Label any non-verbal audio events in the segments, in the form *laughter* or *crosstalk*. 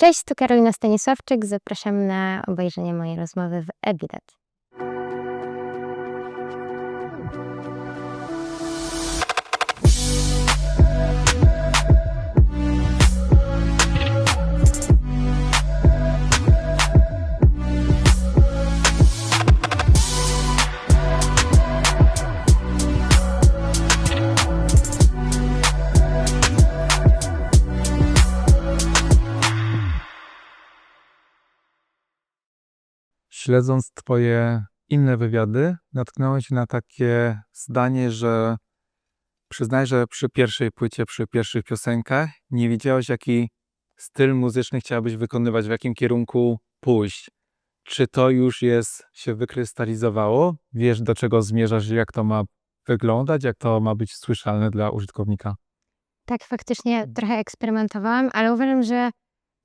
Cześć, tu Karolina Stanisławczyk. Zapraszam na obejrzenie mojej rozmowy w Ebilet. Śledząc Twoje inne wywiady, natknąłem się na takie zdanie, że przyznaj, że przy pierwszej płycie, przy pierwszych piosenkach nie wiedziałeś, jaki styl muzyczny chciałabyś wykonywać, w jakim kierunku pójść. Czy to już jest, się wykrystalizowało? Wiesz, do czego zmierzasz, jak to ma wyglądać, jak to ma być słyszalne dla użytkownika? Tak, faktycznie trochę eksperymentowałam, ale uważam, że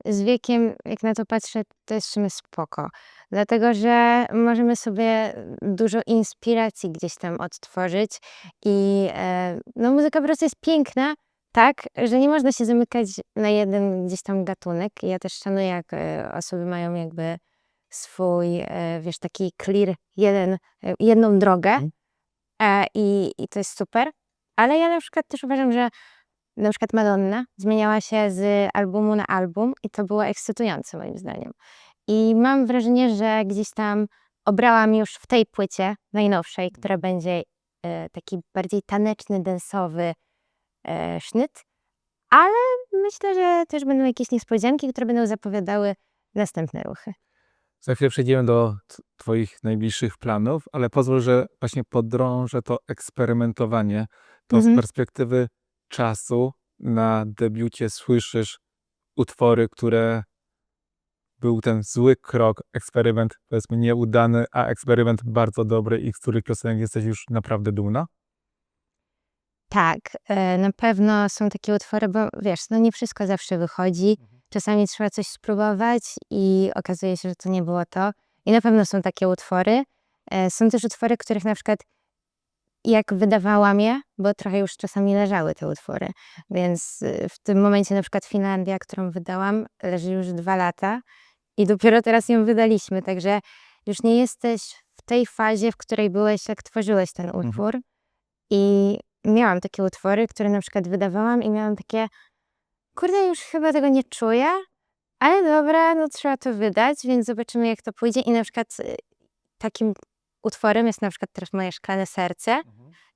z wiekiem, jak na to patrzę, to jest w sumie spoko. Dlatego, że możemy sobie dużo inspiracji gdzieś tam odtworzyć i e, no, muzyka po prostu jest piękna, tak, że nie można się zamykać na jeden gdzieś tam gatunek. Ja też szanuję, jak e, osoby mają jakby swój, e, wiesz, taki clear, jeden, e, jedną drogę Mhm. e, i, i to jest super. Ale ja na przykład też uważam, że na przykład Madonna zmieniała się z albumu na album i to było ekscytujące moim zdaniem. I mam wrażenie, że gdzieś tam obrałam już w tej płycie najnowszej, która będzie e, taki bardziej taneczny, densowy e, sznyt, ale myślę, że też będą jakieś niespodzianki, które będą zapowiadały następne ruchy. Za chwilę przejdziemy do Twoich najbliższych planów, ale pozwól, że właśnie podrążę to eksperymentowanie. To Mhm. z perspektywy czasu na debiucie słyszysz utwory, które był ten zły krok, eksperyment powiedzmy nieudany, a eksperyment bardzo dobry i z których piosenek jesteś już naprawdę dumna? Tak, e, na pewno są takie utwory, bo wiesz, no nie wszystko zawsze wychodzi. Czasami trzeba coś spróbować i okazuje się, że to nie było to. I na pewno są takie utwory. E, Są też utwory, których na przykład jak wydawałam je, bo trochę już czasami leżały te utwory. Więc y, w tym momencie na przykład Finlandia, którą wydałam, leży już dwa lata i dopiero teraz ją wydaliśmy. Także już nie jesteś w tej fazie, w której byłeś, jak tworzyłeś ten Mhm. utwór. I miałam takie utwory, które na przykład wydawałam i miałam takie, kurde, już chyba tego nie czuję, ale dobra, no trzeba to wydać, więc zobaczymy, jak to pójdzie. I na przykład y, takim utworem jest na przykład teraz moje Szklane Serce,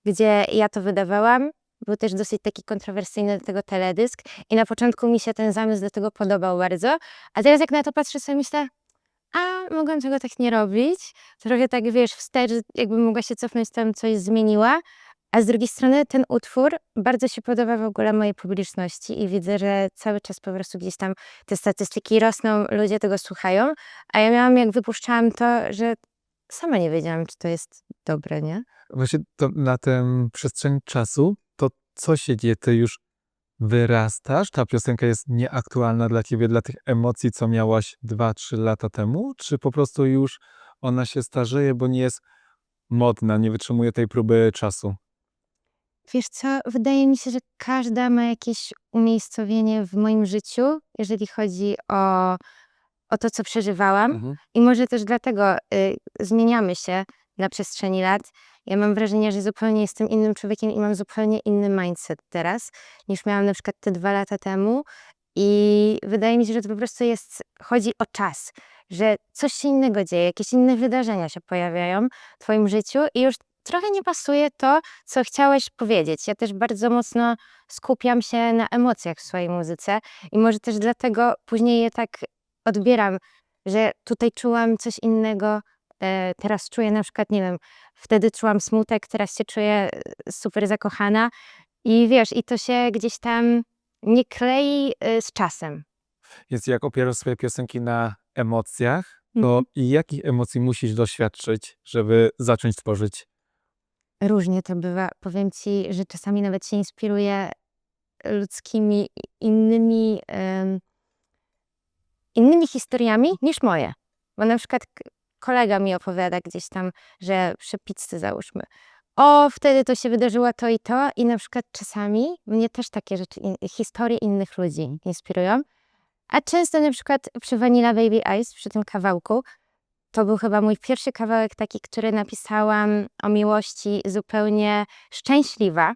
gdzie ja to wydawałam. Był też dosyć taki kontrowersyjny do tego teledysk i na początku mi się ten zamysł do tego podobał bardzo, a teraz jak na to patrzę sobie myślę, a mogłam tego tak nie robić. Trochę tak, wiesz, wstecz, jakby mogła się cofnąć, tam coś zmieniła. A z drugiej strony ten utwór bardzo się podoba w ogóle mojej publiczności i widzę, że cały czas po prostu gdzieś tam te statystyki rosną, ludzie tego słuchają, a ja miałam, jak wypuszczałam to, że sama nie wiedziałam, czy to jest dobre, nie? Właśnie to na tę przestrzeń czasu, to co się dzieje? Ty już wyrastasz? Ta piosenka jest nieaktualna dla ciebie, dla tych emocji, co miałaś 2-3 lata temu? Czy po prostu już ona się starzeje, bo nie jest modna, nie wytrzymuje tej próby czasu? Wiesz co, wydaje mi się, że każda ma jakieś umiejscowienie w moim życiu, jeżeli chodzi o, o to, co przeżywałam. I może też dlatego y, zmieniamy się na przestrzeni lat. Ja mam wrażenie, że zupełnie jestem innym człowiekiem i mam zupełnie inny mindset teraz, niż miałam na przykład te dwa lata temu. I wydaje mi się, że to po prostu jest, chodzi o czas, że coś się innego dzieje, jakieś inne wydarzenia się pojawiają w twoim życiu i już trochę nie pasuje to, co chciałeś powiedzieć. Ja też bardzo mocno skupiam się na emocjach w swojej muzyce i może też dlatego później je tak odbieram, że tutaj czułam coś innego, e, teraz czuję na przykład, nie wiem, wtedy czułam smutek, teraz się czuję e, super zakochana i wiesz, i to się gdzieś tam nie klei e, z czasem. Więc jak opierasz swoje piosenki na emocjach, to Mhm. i jakich emocji musisz doświadczyć, żeby zacząć tworzyć? Różnie to bywa. Powiem ci, że czasami nawet się inspiruję ludzkimi innymi, em, innymi historiami niż moje. Bo na przykład kolega mi opowiada gdzieś tam, że przy pizzy załóżmy. O, wtedy to się wydarzyło to i to. I na przykład czasami mnie też takie rzeczy, in, historie innych ludzi inspirują. A często na przykład przy Vanilla Baby Ice, przy tym kawałku, to był chyba mój pierwszy kawałek taki, który napisałam o miłości zupełnie szczęśliwa.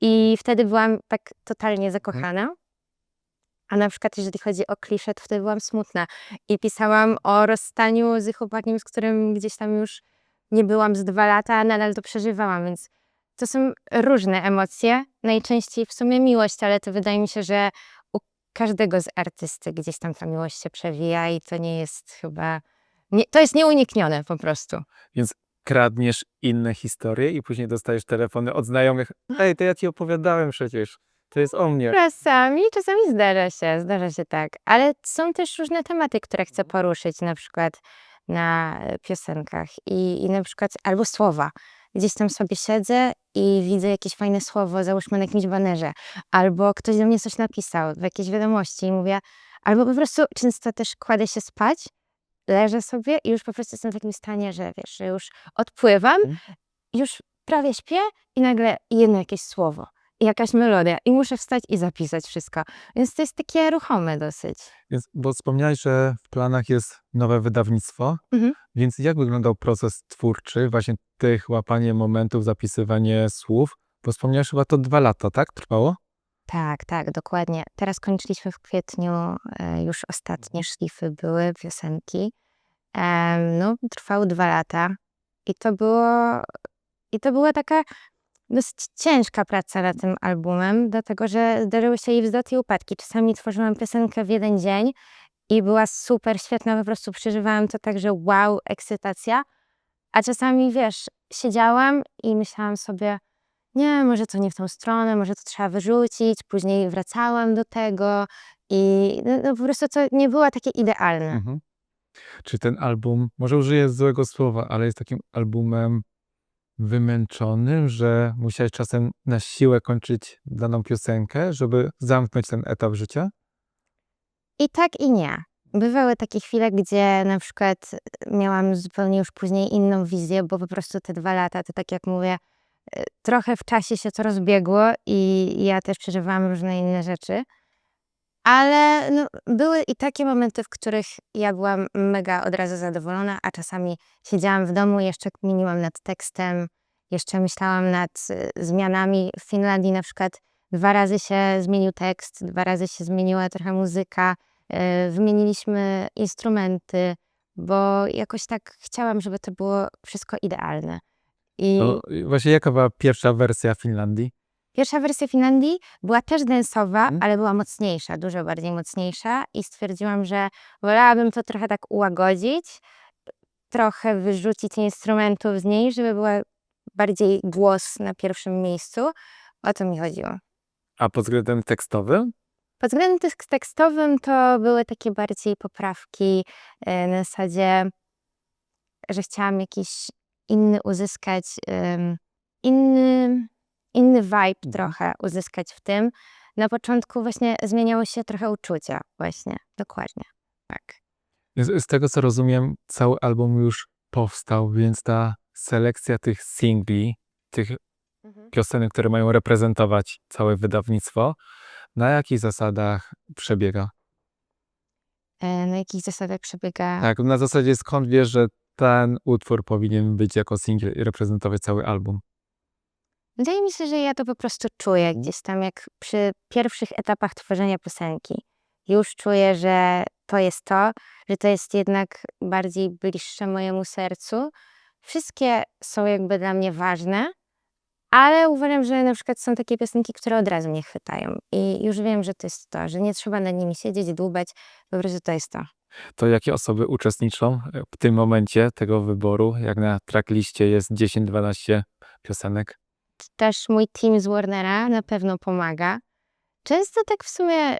I wtedy byłam tak totalnie zakochana. A na przykład jeżeli chodzi o klisze, to wtedy byłam smutna. I pisałam o rozstaniu z chłopakiem, z którym gdzieś tam już nie byłam z dwa lata, a nadal to przeżywałam, więc to są różne emocje. Najczęściej w sumie miłość, ale to wydaje mi się, że u każdego z artysty gdzieś tam ta miłość się przewija i to nie jest chyba... Nie, to jest nieuniknione po prostu. Kradniesz inne historie i później dostajesz telefony od znajomych. Ej, to ja ci opowiadałem przecież. To jest o mnie. Czasami, czasami zdarza się, zdarza się tak. Ale są też różne tematy, które chcę poruszyć, na przykład na e, piosenkach i, i na przykład albo słowa. Gdzieś tam sobie siedzę i widzę jakieś fajne słowo, załóżmy na jakimś banerze, albo ktoś do mnie coś napisał w jakiejś wiadomości i mówię, albo po prostu często też kładę się spać, leżę sobie i już po prostu jestem w takim stanie, że wiesz, że już odpływam, Mhm. już prawie śpię i nagle jedno jakieś słowo jakaś melodia i muszę wstać i zapisać wszystko. Więc to jest takie ruchome dosyć. Więc, bo wspomniałeś, że w planach jest nowe wydawnictwo, Mhm. więc jak wyglądał proces twórczy, właśnie tych łapanie momentów, zapisywanie słów? Bo wspomniałeś chyba to dwa lata, tak? Trwało? Tak, tak, dokładnie. Teraz kończyliśmy w kwietniu, e, już ostatnie szlify były, piosenki. No, trwały dwa lata i to było, i to była taka dosyć ciężka praca nad tym albumem, dlatego że zdarzyły się i wzloty i upadki. Czasami tworzyłam piosenkę w jeden dzień i była super, świetna, po prostu przeżywałam to tak, że wow, ekscytacja. A czasami, wiesz, siedziałam i myślałam sobie, nie, może to nie w tą stronę, może to trzeba wyrzucić. Później wracałam do tego i no, no, po prostu to nie było takie idealne. Mhm. Czy ten album, może użyję złego słowa, ale jest takim albumem wymęczonym, że musiałeś czasem na siłę kończyć daną piosenkę, żeby zamknąć ten etap życia? I tak i nie. Bywały takie chwile, gdzie na przykład miałam zupełnie już później inną wizję, bo po prostu te dwa lata, to tak jak mówię, e, trochę w czasie się to rozbiegło i ja też przeżywałam różne inne rzeczy. Ale no, były i takie momenty, w których ja byłam mega od razu zadowolona, a czasami siedziałam w domu, jeszcze kminiłam nad tekstem, jeszcze myślałam nad e, zmianami. W Finlandii na przykład dwa razy się zmienił tekst, dwa razy się zmieniła trochę muzyka, e, wymieniliśmy instrumenty, bo jakoś tak chciałam, żeby to było wszystko idealne. I i właśnie jaka była pierwsza wersja Finlandii? Pierwsza wersja Finlandii była też densowa, Mhm. ale była mocniejsza, dużo bardziej mocniejsza i stwierdziłam, że wolałabym to trochę tak ułagodzić, trochę wyrzucić instrumentów z niej, żeby była bardziej głos na pierwszym miejscu. O to mi chodziło. A pod względem tekstowym? Pod względem tek- tekstowym to były takie bardziej poprawki e, na zasadzie, że chciałam jakiś inny uzyskać, inny, inny vibe trochę uzyskać w tym. Na początku właśnie zmieniały się trochę uczucia, właśnie, dokładnie. Tak. Z, z tego co rozumiem, cały album już powstał, więc ta selekcja tych singli, tych piosenek, które mają reprezentować całe wydawnictwo, na jakich zasadach przebiega? E, Na jakich zasadach przebiega? Tak, na zasadzie skąd wiesz, że ten utwór powinien być jako singiel i reprezentować cały album? Wydaje mi się, że ja to po prostu czuję gdzieś tam, jak przy pierwszych etapach tworzenia piosenki. Już czuję, że to jest to, że to jest jednak bardziej bliższe mojemu sercu. Wszystkie są jakby dla mnie ważne, ale uważam, że na przykład są takie piosenki, które od razu mnie chwytają. I już wiem, że to jest to, że nie trzeba nad nimi siedzieć, dłubać, po prostu to jest to. To jakie osoby uczestniczą w tym momencie tego wyboru? Jak na trackliście jest 10-12 piosenek? Też mój team z Warnera na pewno pomaga. Często tak w sumie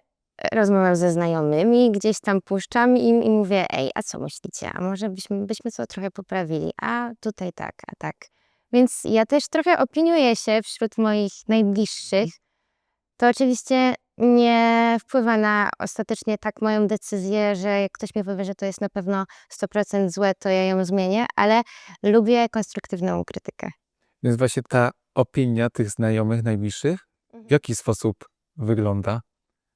rozmawiam ze znajomymi, gdzieś tam puszczam im i mówię, ej, a co myślicie? A może byśmy, byśmy to trochę poprawili? A tutaj tak, a tak. Więc ja też trochę opiniuję się wśród moich najbliższych. To oczywiście nie wpływa na ostatecznie tak moją decyzję, że jak ktoś mi powie, że to jest na pewno 100% złe, to ja ją zmienię, ale lubię konstruktywną krytykę. Więc właśnie ta opinia tych znajomych, najbliższych, w jaki sposób wygląda?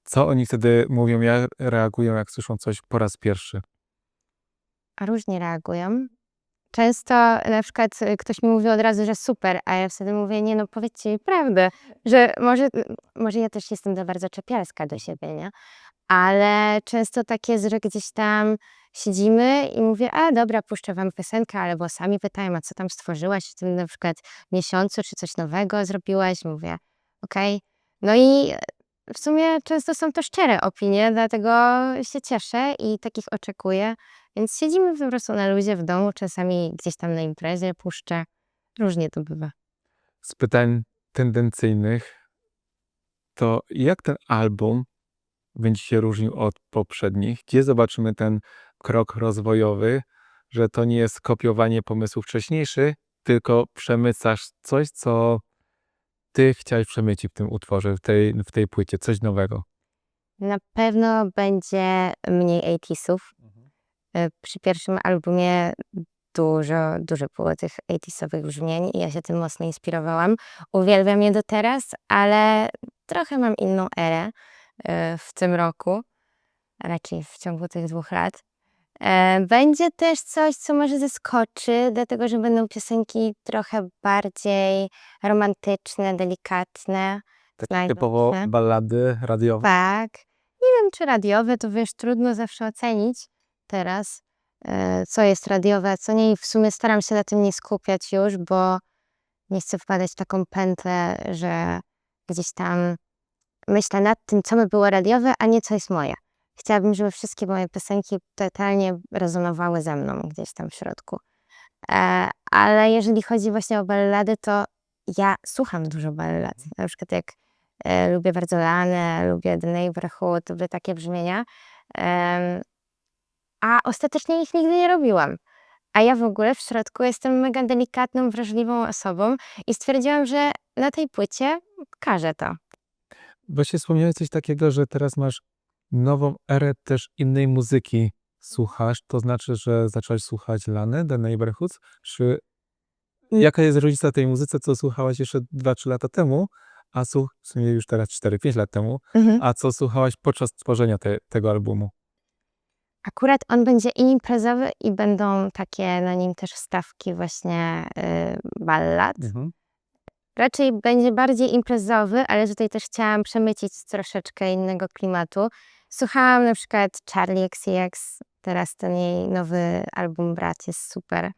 Co oni wtedy mówią, jak reagują, jak słyszą coś po raz pierwszy? A różnie reagują. Często na przykład y, ktoś mi mówi od razu, że super, a ja wtedy mówię, nie no powiedzcie mi prawdę, że może, może ja też jestem za bardzo czepialska do siebie, nie? Ale często tak jest, że gdzieś tam siedzimy i mówię, a dobra, puszczę wam piosenkę, albo sami pytają, a co tam stworzyłaś w tym na przykład miesiącu, czy coś nowego zrobiłaś? Mówię, okej. No i w sumie często są to szczere opinie, dlatego się cieszę i takich oczekuję. Więc siedzimy po prostu na luzie w domu, czasami gdzieś tam na imprezie puszczę. Różnie to bywa. Z pytań tendencyjnych, to jak ten album będzie się różnił od poprzednich? Gdzie zobaczymy ten krok rozwojowy, że to nie jest kopiowanie pomysłów wcześniejszych, tylko przemycasz coś, co ty chciałeś przemycić w tym utworze, w tej, w tej płycie, coś nowego. Na pewno będzie mniej 80sów. Y, Przy pierwszym albumie dużo, dużo było tych 80sowych brzmień i ja się tym mocno inspirowałam. Uwielbiam je do teraz, ale trochę mam inną erę y, w tym roku, raczej w ciągu tych dwóch lat. E, Będzie też coś, co może zaskoczy, dlatego że będą piosenki trochę bardziej romantyczne, delikatne. Takie Znajdą typowo się. ballady radiowe. Tak. Nie wiem, czy radiowe, to wiesz, trudno zawsze ocenić teraz, e, co jest radiowe, a co nie. I w sumie staram się na tym nie skupiać już, bo nie chcę wpadać w taką pętlę, że gdzieś tam myślę nad tym, co by było radiowe, a nie co jest moje. Chciałabym, żeby wszystkie moje piosenki totalnie rezonowały ze mną gdzieś tam w środku. E, ale jeżeli chodzi właśnie o ballady, to ja słucham dużo ballad. Na przykład jak e, lubię bardzo Lanę, lubię The Neighborhood, lubię takie brzmienia. Em, a ostatecznie ich nigdy nie robiłam. A ja w ogóle w środku jestem mega delikatną, wrażliwą osobą i stwierdziłam, że na tej płycie każę to. Właśnie wspomniałeś coś takiego, że teraz masz nową erę też innej muzyki słuchasz. To znaczy, że zaczęłaś słuchać Lany, The Neighborhoods? Czy Mm. jaka jest różnica tej muzyce, co słuchałaś jeszcze 2-3 lata temu, a słuch, w sumie już teraz 4-5 lat temu, a co słuchałaś podczas tworzenia te, tego albumu? Akurat on będzie i imprezowy i będą takie na nim też wstawki właśnie y, ballad. Raczej będzie bardziej imprezowy, ale tutaj też chciałam przemycić troszeczkę innego klimatu. Słuchałam na przykład Charlie XCX, teraz ten jej nowy album Brat jest super.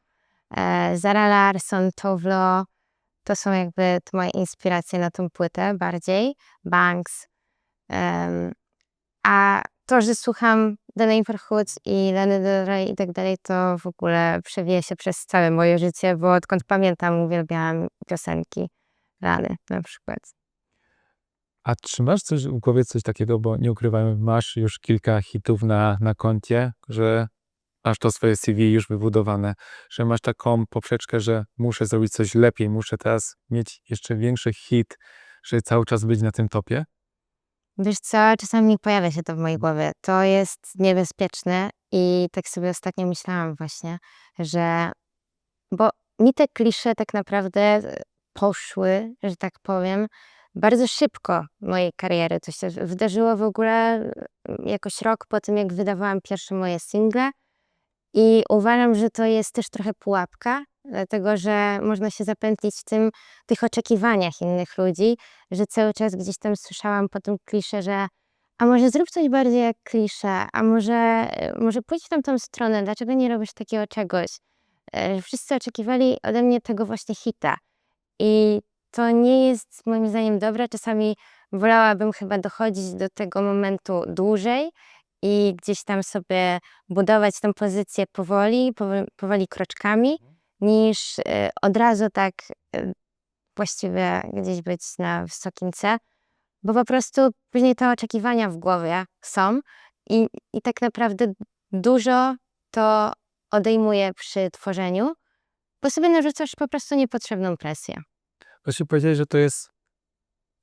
E, Zara Larsson, Tovlo, to są jakby to moje inspiracje na tą płytę bardziej. Banks. Em, a to, że słucham The Neighborhoods i Lany Del Rey i tak dalej, to w ogóle przewija się przez całe moje życie, bo odkąd pamiętam uwielbiałam piosenki Lany na przykład. A czy masz coś w głowie, coś takiego, bo nie ukrywam, masz już kilka hitów na, na koncie, że masz to swoje CV już wybudowane, że masz taką poprzeczkę, że muszę zrobić coś lepiej, muszę teraz mieć jeszcze większy hit, żeby cały czas być na tym topie? Wiesz co, czasami pojawia się to w mojej głowie. To jest niebezpieczne i tak sobie ostatnio myślałam właśnie, że bo mi te klisze tak naprawdę poszły, że tak powiem, bardzo szybko mojej kariery. To się wydarzyło w ogóle e, jakoś rok po tym, jak wydawałam pierwsze moje single i uważam, że to jest też trochę pułapka, dlatego że można się zapętlić w tym, tych oczekiwaniach innych ludzi, że cały czas gdzieś tam słyszałam po tym klisze, że a może zrób coś bardziej jak klisze, a może, e, może pójdź w tamtą stronę, dlaczego nie robisz takiego czegoś? E, Wszyscy oczekiwali ode mnie tego właśnie hita. I to nie jest moim zdaniem dobre. Czasami wolałabym chyba dochodzić do tego momentu dłużej i gdzieś tam sobie budować tę pozycję powoli, powoli, powoli kroczkami, niż e, od razu tak e, właściwie gdzieś być na wysokim C, bo po prostu później te oczekiwania w głowie są i, i tak naprawdę dużo to odejmuje przy tworzeniu, bo sobie narzucasz po prostu niepotrzebną presję. Właśnie powiedziałeś, że to jest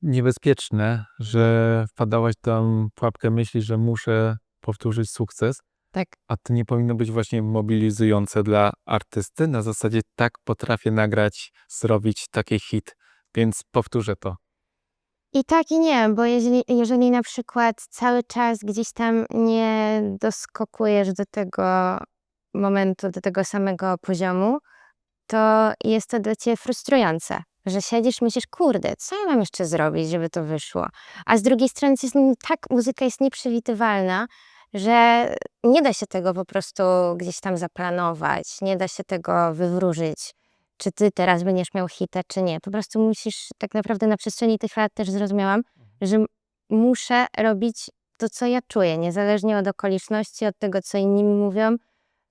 niebezpieczne, że wpadałaś tam w pułapkę myśli, że muszę powtórzyć sukces, Tak. a to nie powinno być właśnie mobilizujące dla artysty. Na zasadzie tak potrafię nagrać, zrobić taki hit, więc powtórzę to. I tak, i nie, bo jeżeli, jeżeli na przykład cały czas gdzieś tam nie doskokujesz do tego momentu, do tego samego poziomu, to jest to dla ciebie frustrujące, że siedzisz, myślisz, kurde, co ja mam jeszcze zrobić, żeby to wyszło? A z drugiej strony jest, tak, muzyka jest nieprzewidywalna, że nie da się tego po prostu gdzieś tam zaplanować, nie da się tego wywróżyć, czy ty teraz będziesz miał hita, czy nie. Po prostu musisz, tak naprawdę na przestrzeni tych lat też zrozumiałam, że m- muszę robić to, co ja czuję, niezależnie od okoliczności, od tego, co inni mi mówią.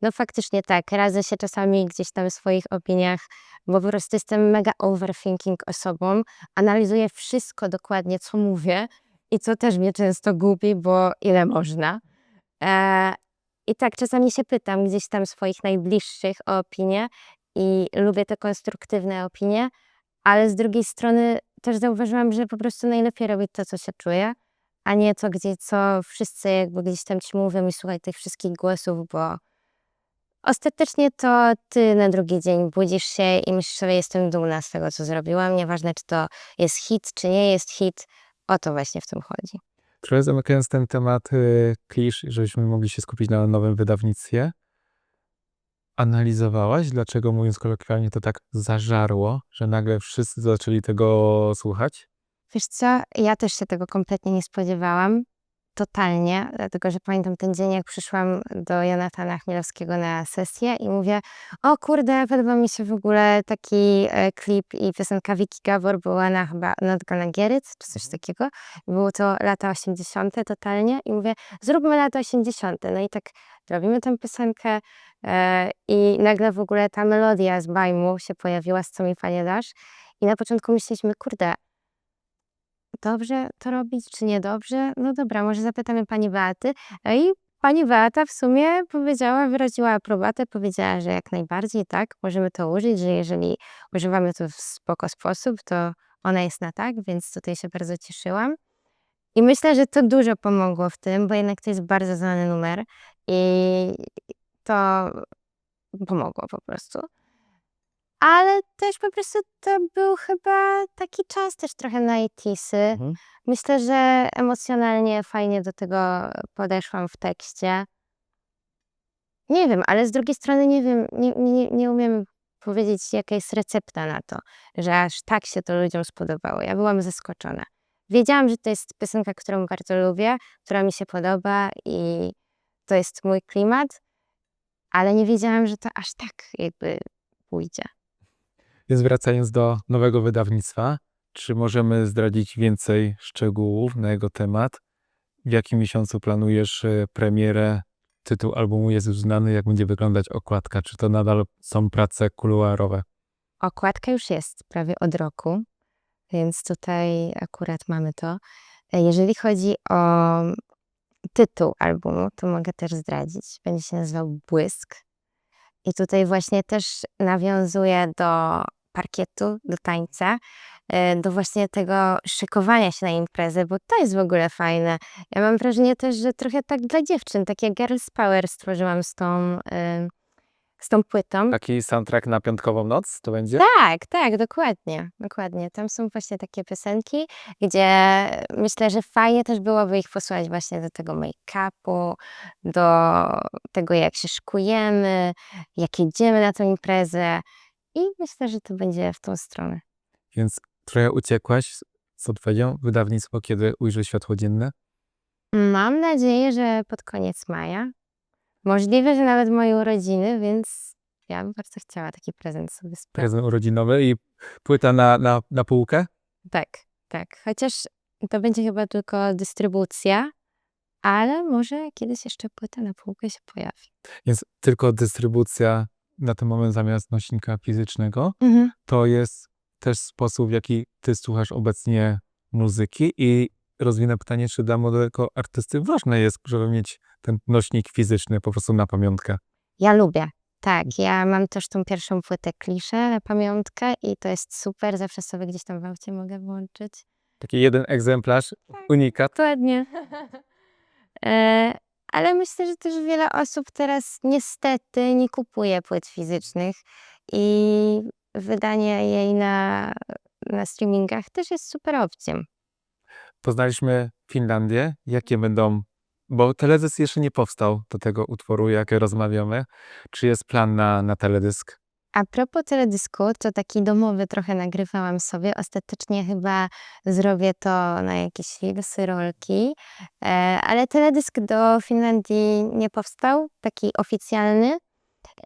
No faktycznie tak, radzę się czasami gdzieś tam w swoich opiniach, bo po prostu jestem mega overthinking osobą, analizuję wszystko dokładnie, co mówię i co też mnie często gubi, bo ile można. E, I tak czasami się pytam gdzieś tam swoich najbliższych o opinię i lubię te konstruktywne opinie, ale z drugiej strony też zauważyłam, że po prostu najlepiej robić to, co się czuje, a nie to, gdzie, co wszyscy jakby gdzieś tam ci mówią i słuchaj tych wszystkich głosów, bo ostatecznie to ty na drugi dzień budzisz się i myślisz sobie, jestem dumna z tego, co zrobiłam, nieważne czy to jest hit, czy nie jest hit, o to właśnie w tym chodzi. Trochę zamykając ten temat y, klisz, żebyśmy mogli się skupić na nowym wydawnictwie. Analizowałaś, dlaczego mówiąc kolokwialnie to tak zażarło, że nagle wszyscy zaczęli tego słuchać? Wiesz co, ja też się tego kompletnie nie spodziewałam. Totalnie, dlatego że pamiętam ten dzień, jak przyszłam do Jonatana Chmielowskiego na sesję i mówię, o kurde, podoba mi się w ogóle taki e, klip i piosenka Vicky Gabor była na chyba Not Gonna Get It, czy coś takiego. Było to lata 80. totalnie i mówię, zróbmy lata 80. No i tak robimy tę piosenkę e, i nagle w ogóle ta melodia z Bajmu się pojawiła, z Co mi panie dasz. I na początku myśleliśmy, kurde, dobrze to robić, czy niedobrze? No dobra, może zapytamy pani Beaty. No i pani Beata w sumie powiedziała, wyraziła aprobatę, powiedziała, że jak najbardziej tak, możemy to użyć, że jeżeli używamy to w spoko sposób, to ona jest na tak, więc tutaj się bardzo cieszyłam. I myślę, że to dużo pomogło w tym, bo jednak to jest bardzo znany numer i to pomogło po prostu. Ale też po prostu to był chyba taki czas też trochę na 80sy. Myślę, że emocjonalnie fajnie do tego podeszłam w tekście. Nie wiem, ale z drugiej strony nie wiem, nie, nie, nie umiem powiedzieć, jaka jest recepta na to, że aż tak się to ludziom spodobało. Ja byłam zaskoczona. Wiedziałam, że to jest piosenka, którą bardzo lubię, która mi się podoba i to jest mój klimat, ale nie wiedziałam, że to aż tak jakby pójdzie. Więc wracając do nowego wydawnictwa, czy możemy zdradzić więcej szczegółów na jego temat? W jakim miesiącu planujesz e, premierę? Tytuł albumu jest już znany, jak będzie wyglądać okładka? Czy to nadal są prace kuluarowe? Okładka już jest prawie od roku, więc tutaj akurat mamy to. E, Jeżeli chodzi o tytuł albumu, to mogę też zdradzić. Będzie się nazywał Błysk. I tutaj właśnie też nawiązuje do parkietu, do tańca, e, do właśnie tego szykowania się na imprezę, bo to jest w ogóle fajne. Ja mam wrażenie też, że trochę tak dla dziewczyn, takie Girls Power stworzyłam z tą, e, z tą płytą. Taki soundtrack na piątkową noc to będzie? Tak, tak, dokładnie, dokładnie. Tam są właśnie takie piosenki, gdzie myślę, że fajnie też byłoby ich posłuchać właśnie do tego make-upu, do tego, jak się szykujemy, jak jedziemy na tę imprezę. I myślę, że to będzie w tą stronę. Więc trochę uciekłaś z- odpowiedzią. Wydawnictwo kiedy ujrzy światło dzienne? Mam nadzieję, że pod koniec maja. Możliwe, że nawet moje urodziny, więc ja bym bardzo chciała taki prezent sobie sprawić. Prezent urodzinowy i płyta na, na, na półkę? Tak, tak. Chociaż to będzie chyba tylko dystrybucja, ale może kiedyś jeszcze płyta na półkę się pojawi. Więc tylko dystrybucja na ten moment zamiast nośnika fizycznego. Mhm. To jest też sposób, w jaki ty słuchasz obecnie muzyki i rozwinę pytanie, czy dla młodego artysty ważne jest, żeby mieć ten nośnik fizyczny po prostu na pamiątkę. Ja lubię. Tak, ja mam też tą pierwszą płytę kliszę na pamiątkę i to jest super. Zawsze sobie gdzieś tam w aucie mogę włączyć. Taki jeden egzemplarz, unikat. Dokładnie. *laughs* e, ale myślę, że też wiele osób teraz niestety nie kupuje płyt fizycznych i wydanie jej na, na streamingach też jest super opcją. poznaliśmy Finlandię. Jakie będą, bo teledysk jeszcze nie powstał do tego utworu, jak rozmawiamy. Czy jest plan na, na teledysk? A propos teledysku, to taki domowy trochę nagrywałam sobie. Ostatecznie chyba zrobię to na jakieś filsy, rolki. E, ale teledysk do Finlandii nie powstał, taki oficjalny.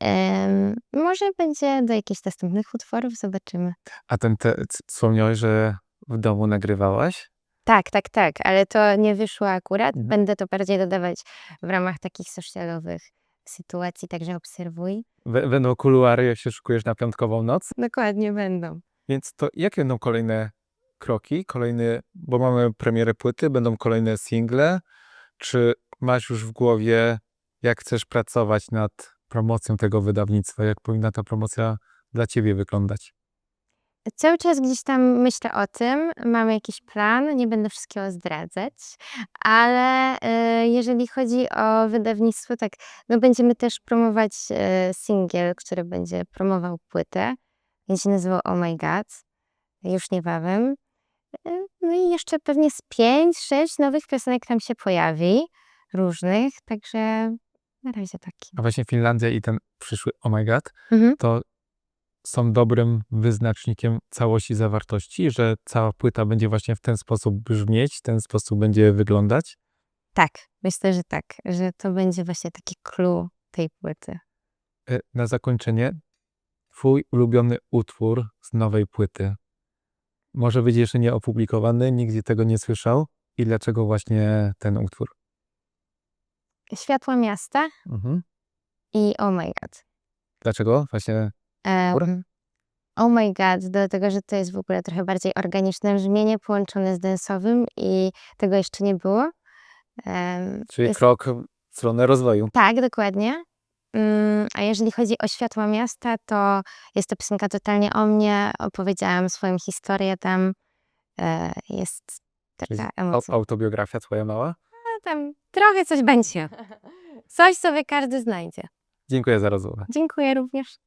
Em, może będzie do jakichś następnych utworów, zobaczymy. A ten te, c- wspomniałeś, że w domu nagrywałaś? Tak, tak, tak, ale to nie wyszło akurat. Mhm. Będę to bardziej dodawać w ramach takich socialowych sytuacji, także obserwuj. Będą kuluary, jak się szykujesz na piątkową noc. Dokładnie będą. Więc to jakie będą kolejne kroki? Kolejne, bo mamy premierę płyty, będą kolejne single. Czy masz już w głowie, jak chcesz pracować nad promocją tego wydawnictwa? Jak powinna ta promocja dla ciebie wyglądać? Cały czas gdzieś tam myślę o tym, mamy jakiś plan, nie będę wszystkiego zdradzać, ale y, jeżeli chodzi o wydawnictwo, tak, no będziemy też promować y, singiel, który będzie promował płytę, będzie się nazywał Oh My God, już niebawem. Y, No i jeszcze pewnie z pięć, sześć nowych piosenek tam się pojawi, różnych, także na razie taki. A właśnie Finlandia i ten przyszły Oh My God, Mhm. to są dobrym wyznacznikiem całości zawartości, że cała płyta będzie właśnie w ten sposób brzmieć, w ten sposób będzie wyglądać. Tak, myślę, że tak, że to będzie właśnie taki clue tej płyty. E, Na zakończenie, twój ulubiony utwór z nowej płyty. Może być jeszcze nie opublikowany, nigdzie tego nie słyszał. I dlaczego właśnie ten utwór? Światła miasta Mhm. i Oh My God. Dlaczego właśnie? Oh My God, dlatego że to jest w ogóle trochę bardziej organiczne brzmienie połączone z densowym i tego jeszcze nie było. Em, Czyli jest- krok w stronę rozwoju. Tak, dokładnie. Mm, A jeżeli chodzi o Światła Miasta, to jest to piosenka totalnie o mnie. Opowiedziałam swoją historię tam. E, Jest taka emocja. autobiografia twoja mała. No tam trochę coś będzie. *laughs* Coś sobie każdy znajdzie. Dziękuję za rozmowę. Dziękuję również.